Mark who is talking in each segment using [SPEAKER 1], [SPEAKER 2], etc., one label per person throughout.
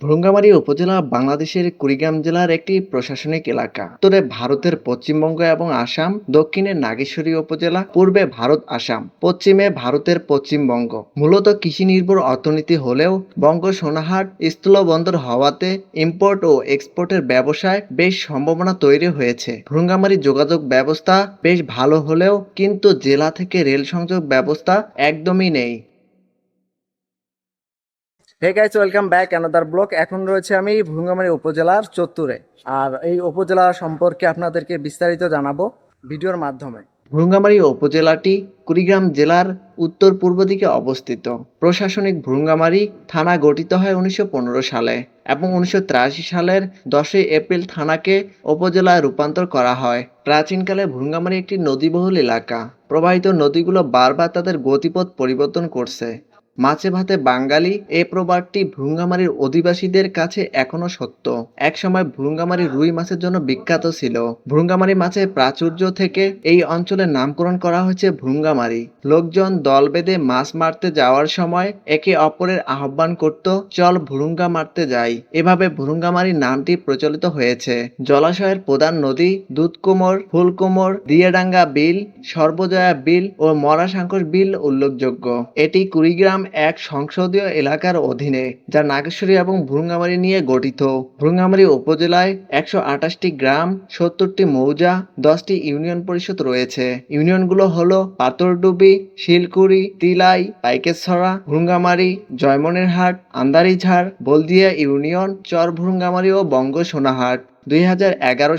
[SPEAKER 1] ভ্রুঙ্গামারী উপজেলা বাংলাদেশের কুড়িগ্রাম জেলার একটি প্রশাসনিক এলাকা। উত্তরে ভারতের পশ্চিমবঙ্গ এবং আসাম, দক্ষিণে নাগেশ্বরী উপজেলা, পূর্বে ভারত, আসাম, পশ্চিমে ভারতের পশ্চিমবঙ্গ। মূলত কৃষি নির্ভর অর্থনীতি হলেও বঙ্গ সোনাহাট, স্থলবন্দর হওয়াতে ইম্পোর্ট ও এক্সপোর্টের ব্যবসায় বেশ সম্ভাবনা তৈরি হয়েছে। ভ্রুঙ্গামারী যোগাযোগ ব্যবস্থা বেশ ভালো হলেও কিন্তু জেলা থেকে রেল সংযোগ ব্যবস্থা একদমই নেই। Hey guys welcome back another block এখন রয়েছে আমি ভুঙ্গামারী উপজেলার চত্বরে। আর এই উপজেলা সম্পর্কে আপনাদেরকে বিস্তারিত জানাব ভিডিওর মাধ্যমে। ভ্রুঙ্গামারী উপজেলাটি কুড়িগ্রাম জেলার উত্তর পূর্ব দিকে অবস্থিত। প্রশাসনিক ভ্রুঙ্গামারী থানা গঠিত হয় উনিশশো পনেরো সালে এবং উনিশশো তিরাশি সালের দশই এপ্রিল থানাকে উপজেলায় রূপান্তর করা হয়। প্রাচীনকালে ভ্রুঙ্গামারী একটি নদীবহুল এলাকা। প্রবাহিত নদীগুলো বারবার তাদের গতিপথ পরিবর্তন করছে। মাছে ভাতে বাঙালি, এ প্রবাদটি ভ্রুঙ্গামারীর অধিবাসীদের কাছে এখনও সত্য। একসময় ভ্রুঙ্গামারী রুই মাছের জন্য বিখ্যাত ছিল। ভ্রুঙ্গামারী মাছের প্রাচুর্য থেকে এই অঞ্চলের নামকরণ করা হয়েছে ভ্রুঙ্গামারী লোকজন দল বেঁধে মাছ মারতে যাওয়ার সময় একে অপরের আহ্বান করত, চল ভ্রুঙ্গা মারতে যাই। এভাবে ভ্রুঙ্গামারী নামটি প্রচলিত হয়েছে। জলাশয়ের প্রধান নদী দুধকুমোর, ফুলকুমোর, দিয়েডাঙ্গা বিল, সর্বজয়া বিল ও মরাশাঙ্কর বিল উল্লেখযোগ্য। এটি কুড়িগ্রাম এক সংসদীয় এলাকার অধীনে, যা নাগেশ্বরী এবং ভ্রুঙ্গামারী নিয়ে গঠিত। ভ্রুঙ্গামারী উপজেলায় একশো আঠাশটি গ্রাম, সত্তরটি মৌজা, দশটি ইউনিয়ন পরিষদ রয়েছে। ইউনিয়নগুলো হলো পাথরডুবি, শিলকুড়ি, তিলাই পাইকেছড়া ভ্রুঙ্গামারী, জয়মনেরহাট, আন্দারিঝাড় বলদিয়া ইউনিয়ন, চর ভ্রুঙ্গামারী ও বঙ্গ সোনাহাট দুই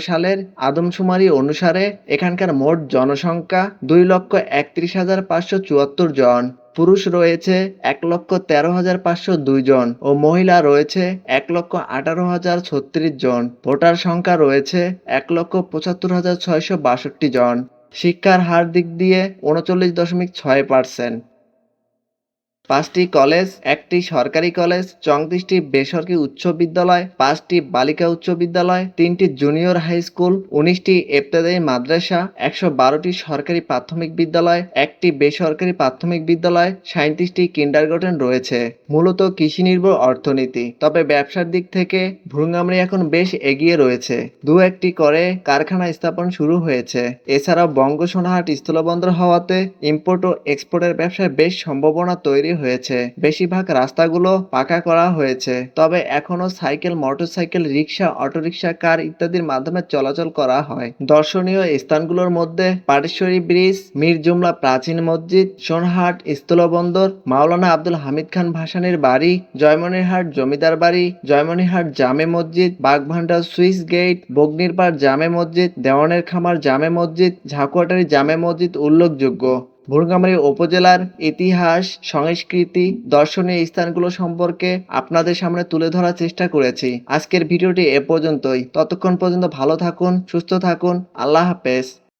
[SPEAKER 1] সালের আদমশুমারি অনুসারে এখানকার মোট জনসংখ্যা দুই লক্ষ একত্রিশ হাজার পাঁচশো চুয়াত্তর জন। পুরুষ রয়েছে এক লক্ষ তেরো হাজার পাঁচশো দুই জন ও মহিলা রয়েছে এক লক্ষ আঠারো হাজার ছত্রিশ জন। ভোটার সংখ্যা রয়েছে এক লক্ষ পঁচাত্তর হাজার ছয়শো বাষট্টি জন। শিক্ষার হার দিক দিয়ে উনচল্লিশ দশমিক ছয় পার্সেন্ট। পাঁচটি কলেজ, একটি সরকারি কলেজ, চৌত্রিশটি বেসরকারি উচ্চ বিদ্যালয়, পাঁচটি বালিকা উচ্চ বিদ্যালয়, তিনটি জুনিয়র হাই স্কুল, উনিশটি ইবতেদায়ী মাদ্রাসা, একশো বারোটি সরকারি প্রাথমিক বিদ্যালয়, একটি বেসরকারি প্রাথমিক বিদ্যালয় সাঁত্রিশটি কিন্ডারগার্টেন রয়েছে। মূলত কৃষি নির্ভর অর্থনীতি। তবে ব্যবসার দিক থেকে ভ্রুঙ্গামরি এখন বেশ এগিয়ে রয়েছে। দু একটি করে কারখানা স্থাপন শুরু হয়েছে। এছাড়াও বঙ্গ সোনাহাট স্থলবন্দর হওয়াতে ইম্পোর্ট ও এক্সপোর্টের ব্যবসায় বেশ সম্ভাবনা তৈরি হয়েছে। বেশিরভাগ রাস্তাগুলো পাকা করা হয়েছে। তবে এখনও cycle, motorcycle, rickshaw autorickshaw car ইত্যাদির মাধ্যমে চলাচল করা হয়। দর্শনীয় স্থানগুলোর মধ্যে পাটেশ্বরী ব্রিজ, মীর জুমলা প্রাচীন মসজিদ, সোনহাট, স্থলবন্দর, মাওলানা আব্দুল হামিদ খান ভাসানীর বাড়ি, জয়মনিরহাট জমিদার বাড়ি, জয়মনিরহাট জামে মসজিদ, বাগভান্ডার সুইস গেট, বগ্নিরপাড় জামে মসজিদ, দেওয়ানের খামার জামে মসজিদ, ঝাকুয়াটারি জামে মসজিদ উল্লেখযোগ্য। ভুরগামারী উপজেলার ইতিহাস, সংস্কৃতি, দর্শনীয় স্থানগুলো সম্পর্কে আপনাদের সামনে তুলে ধরার চেষ্টা করেছি। আজকের ভিডিওটি এ পর্যন্তই। ততক্ষণ পর্যন্ত ভালো থাকুন, সুস্থ থাকুন। আল্লাহ হাফেজ।